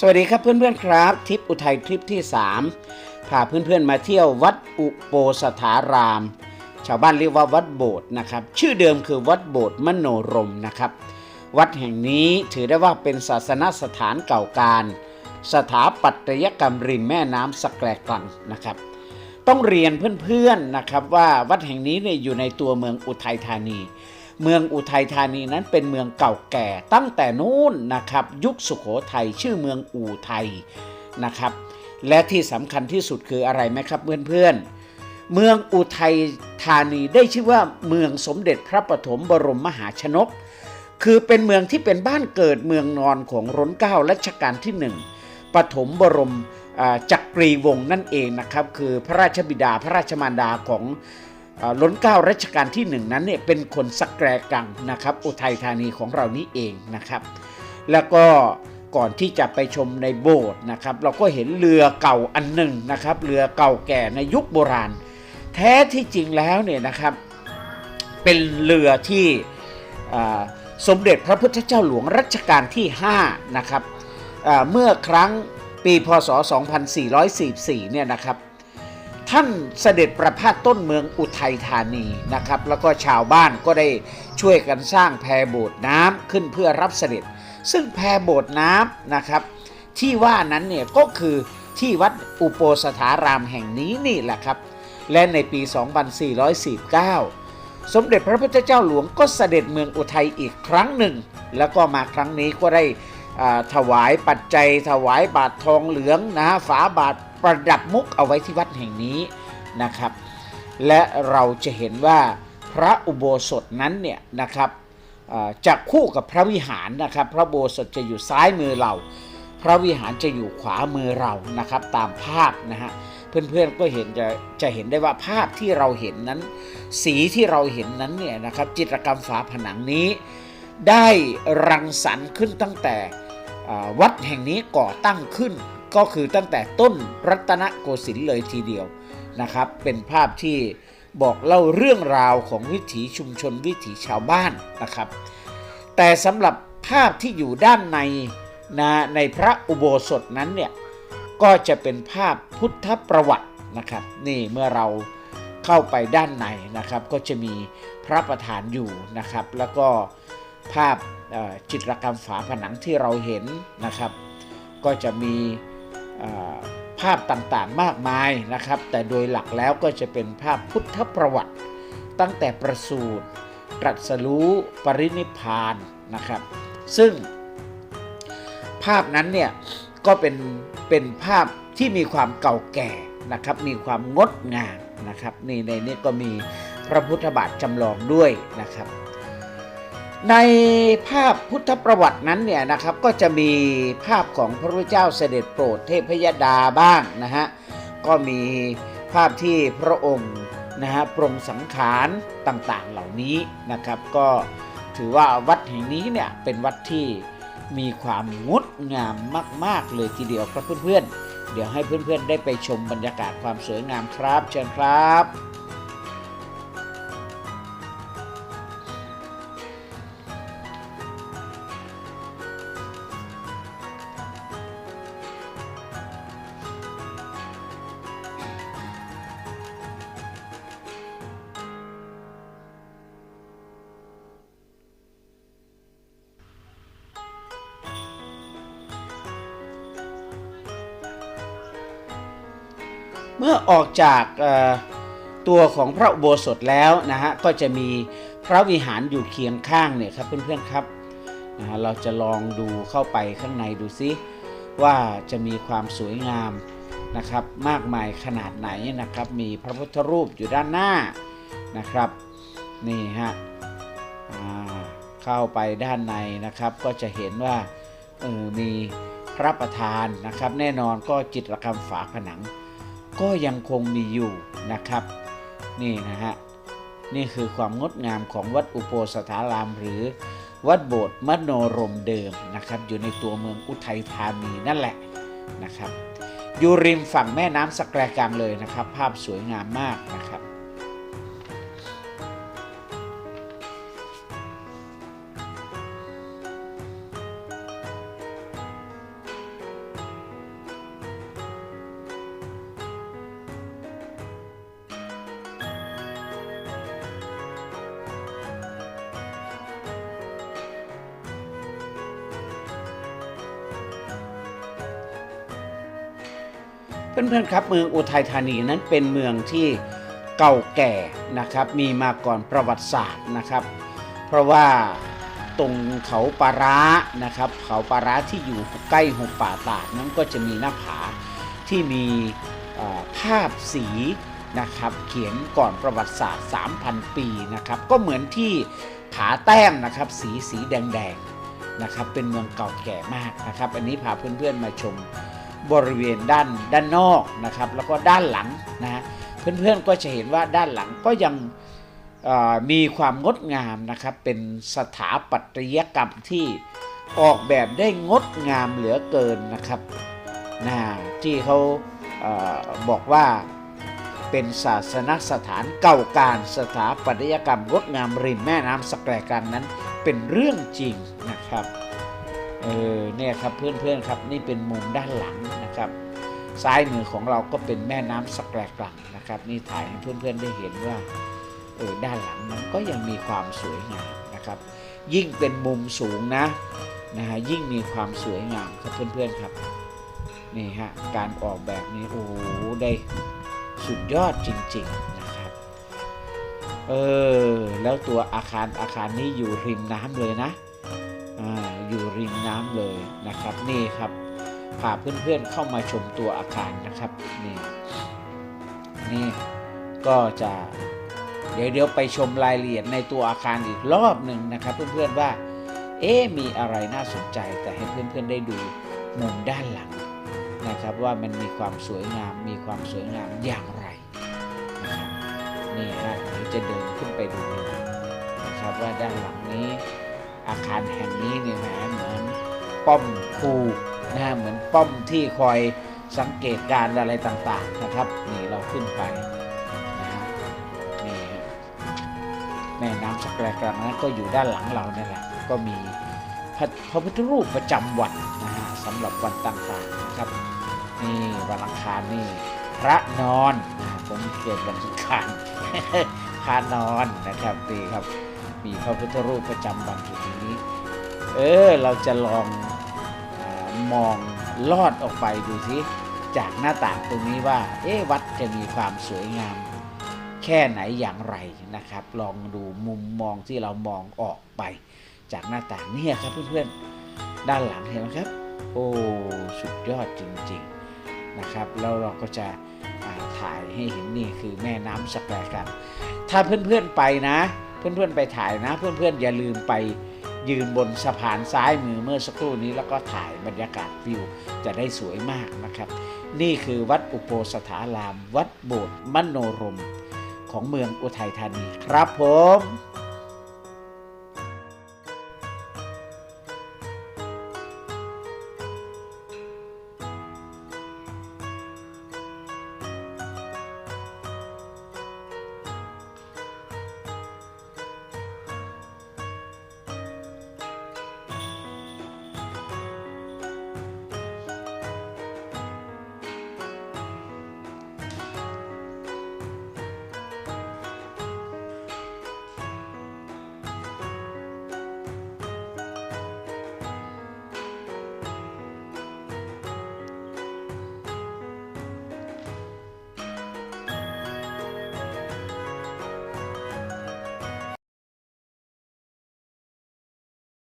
สวัสดีครับเพื่อนๆครับทริปอุทัยทริปที่ 3 พาเพื่อนๆมาเที่ยววัดอุโปสถาราม ชาวบ้านเรียกว่าวัดโบสถ์นะครับ ชื่อเดิมคือวัดโบสถ์มโนรมนะครับ วัดแห่งนี้ถือได้ว่าเป็นศาสนสถานเก่าการ สถาปัตยกรรมริมแม่น้ำสแกลกลังนะครับ ต้องเรียนเพื่อนๆนะครับว่าวัดแห่งนี้เนี่ยอยู่ในตัวเมืองอุทัยธานี เมืองอุทัยธานีนั้นเป็นเมืองเก่าแก่ตั้งแต่นู้นนะครับ ยุคสุโขทัยชื่อเมืองอู่ไทยนะครับ และที่สำคัญที่สุดคืออะไรไหมครับเพื่อนๆ เมืองอุทัยธานีได้ชื่อว่าเมืองสมเด็จพระปฐมบรมมหาชนก คือเป็นเมืองที่เป็นบ้านเกิดเมืองนอนของร้นเก้ารัชกาลที่หนึ่งปฐมบรมจักรีวงศ์นั่นเองนะครับ คือพระราชบิดาพระราชมารดาของ ล้นเก้ารัชกาลที่หนึ่งนั้นเนี่ยเป็นคนสักแกรกังนะครับอุทัยธานีของเรานี้เองนะครับ แล้วก็ก่อนที่จะไปชมในโบสถ์นะครับ เราก็เห็นเรือเก่าอันหนึ่งนะครับ เรือเก่าแก่ในยุคโบราณ แท้ที่จริงแล้วเนี่ยนะครับ เป็นเรือที่สมเด็จพระพุทธเจ้าหลวงรัชกาลที่5นะครับเมื่อครั้งปีพศ 2444 เนี่ยนะครับ ท่านเสด็จประพาสต้นเมืองอุทัยธานีนะครับ แล้วก็ชาวบ้านก็ได้ช่วยกันสร้างแพโบสถ์น้ำขึ้นเพื่อรับเสด็จ ซึ่งแพโบสถ์น้ำนะครับ ที่ว่านั้นเนี่ยก็คือที่วัดอุโปสถารามแห่งนี้นี่แหละครับ และในปี 2449 สมเด็จพระพุทธเจ้าหลวงก็เสด็จเมืองอุทัยอีกครั้งหนึ่ง แล้วก็มาครั้งนี้ก็ได้ถวายปัจจัยถวายบาททองเหลืองนะฮะฝาบาท ประดับมุกเอาไว้ที่วัดแห่งนี้นะครับ และเราจะเห็นว่าพระอุโบสถนั้นเนี่ยนะครับจะคู่กับพระวิหารนะครับ พระอุโบสถจะอยู่ซ้ายมือเรา พระวิหารจะอยู่ขวามือเรานะครับ ตามภาพนะฮะเพื่อนๆก็เห็นจะจะเห็นได้ว่าภาพที่เราเห็นนั้น สีที่เราเห็นนั้นเนี่ยนะครับจิตรกรรมฝาผนังนี้ ได้รังสรรค์ขึ้นตั้งแต่วัดแห่งนี้ก่อตั้งขึ้น ก็คือตั้งแต่ต้นรัตนโกสินทร์เลยทีเดียวนะครับ เป็นภาพที่บอกเล่าเรื่องราวของวิถีชุมชนวิถีชาวบ้านนะครับ แต่สำหรับภาพที่อยู่ด้านในนะในพระอุโบสถนั้นเนี่ยก็จะเป็นภาพพุทธประวัตินะครับ นี่เมื่อเราเข้าไปด้านในนะครับ ก็จะมีพระประธานอยู่นะครับ แล้วก็ภาพจิตรกรรมฝาผนังที่เราเห็นนะครับ ก็จะมี ภาพต่างๆมากมายนะครับ แต่โดยหลักแล้วก็จะเป็นภาพพุทธประวัติ ตั้งแต่ประสูติ ตรัสรู้ปรินิพพานนะครับ ซึ่งภาพนั้นเนี่ยก็เป็นเป็นภาพที่มีความเก่าแก่นะครับ มีความงดงามนะครับนี่ในนี้ก็มีพระพุทธบาทจำลองด้วยนะครับ ในภาพพุทธประวัตินั้นเนี่ยนะครับก็จะมีภาพของพระพุทธเจ้าเสด็จโปรดเทพยดาบ้างนะฮะก็มีภาพที่พระองค์นะฮะปรงสังขารต่างๆเหล่านี้นะครับก็ถือว่าวัดแห่งนี้เนี่ยเป็นวัดที่มีความงดงามมาก ๆ เลยทีเดียวครับเพื่อนๆเดี๋ยวให้เพื่อนๆได้ไปชมบรรยากาศความสวยงามครับ เชิญครับ เมื่อออกจากตัวของพระอุโบสถแล้วนะฮะก็จะมีพระวิหารอยู่เคียงข้างเนี่ยครับเพื่อนๆครับนะฮะเราจะลองดูเข้าไปข้างในดูซิว่าจะมีความสวยงามนะครับ มากมายขนาดไหนนะครับ มีพระพุทธรูปอยู่ด้านหน้านะครับนี่ฮะเข้าไปด้านในนะครับ ก็จะเห็นว่าออมีพระประธานนะครับ แน่นอนก็จิตรกรรมฝาผนัง ก็ยังคงมีอยู่นะครับ นี่นะฮะ นี่คือความงดงามของวัดอุโปสถาราม หรือวัดโบสถ์มโนรมเดิมนะครับ อยู่ในตัวเมืองอุทัยธานีนั่นแหละนะครับ อยู่ริมฝั่งแม่น้ำสแกรกังเลยนะครับ ภาพสวยงามมากนะครับ เพื่อนๆครับเมืองอุทัยธานีนั้นเป็นเมืองที่เก่าแก่นะครับมีมาก่อนประวัติศาสตร์นะครับ เพราะว่าตรงเขาปาร้านะครับเขาปาร้าที่อยู่ใกล้หุบป่าตาดนั้นก็จะมีหน้าผาที่มีภาพสีนะครับเขียนก่อนประวัติศาสตร์ 3,000 ปีนะครับก็เหมือนที่ผาแต้มนะครับสีสีแดงๆนะครับเป็นเมืองเก่าแก่มากนะครับ อันนี้พาเพื่อนๆมาชม บริเวณด้านด้านนอกนะครับแล้วก็ด้านหลังนะฮะเพื่อนๆก็จะเห็นว่าด้านหลังก็ยังมีความงดงามนะครับเป็นสถาปัตยกรรมที่ออกแบบได้งดงามเหลือเกินนะครับนะที่เขาเออบอกว่าเป็นศาสนสถานเก่าการสถาปัตยกรรมงดงามริมแม่น้ำสแกรกันนั้นเป็นเรื่องจริงนะครับ เออเนี่ยครับเพื่อนๆครับนี่เป็นมุมด้านหลังนะครับ ซ้ายมือของเราก็เป็นแม่น้ำสแกรกลังนะครับ นี่ถ่ายให้เพื่อนๆได้เห็นว่าเออด้านหลังมันก็ยังมีความสวยงามนะครับ ยิ่งเป็นมุมสูงนะนะฮะยิ่งมีความสวยงามครับเพื่อนๆครับนี่ฮะการออกแบบนี้โอ้โหได้สุดยอดจริงๆนะครับเออแล้วตัวอาคารอาคารนี้อยู่ริมน้ำเลยนะ อยู่ริมน้ำเลยนะครับ นี่ครับพาเพื่อนๆเข้ามาชมตัวอาคารนะครับนี่นี่ก็จะเดี๋ยวเดี๋ยวไปชมรายละเอียดในตัวอาคารอีกรอบหนึ่งนะครับ เพื่อนๆว่า เอ๊มีอะไรน่าสนใจ แต่ให้เพื่อนๆได้ดูมุมด้านหลังนะครับ ว่ามันมีความสวยงามมีความสวยงามอย่างไรนะครับนี่ฮะเดี๋ยวจะเดินขึ้นไปดูนะครับว่าด้านหลังนี้อาคารแห่งนี้เนี่ยนะ ป้อมคูนะฮะเหมือนป้อมที่คอยสังเกตการณ์อะไรต่างๆนะครับนี่เราขึ้นไปนะฮะนี่แม่น้ำสแกรกลางนั้นก็อยู่ด้านหลังเราเนี่ยแหละก็มีพระพระพุทธรูปประจำวันนะฮะสำหรับวันต่างๆนะครับนี่วันอังคารนี่พระนอนนะผมเกิดวันอังคารพระนอนนะครับนี่ครับ มีพระพุทธรูปประจำวันอยู่ตรงนี้ เออเราจะลอง มองลอดออกไปดูสิจากหน้าต่างตรงนี้ว่า เอ๊วัดจะมีความสวยงาม แค่ไหนอย่างไรนะครับ ลองดูมุมมองที่เรามองออกไป จากหน้าต่างเนี่ยครับเพื่อนๆด้านหลังเห็นไหมครับ โอ้สุดยอดจริงๆนะครับแล้วเราก็จะถ่ายให้เห็นนี่คือแม่น้ำสแกรกัน ถ้าเพื่อนๆไปนะ เพื่อนๆไปถ่ายนะ เพื่อนๆอย่าลืมไป ยืนบนสะพานซ้ายมือเมื่อสักครู่นี้แล้วก็ถ่ายบรรยากาศวิวจะได้สวยมากนะครับ นี่คือวัดอุโปสถาราม วัดโบสถ์มโนรม ของเมืองอุทัยธานีครับผม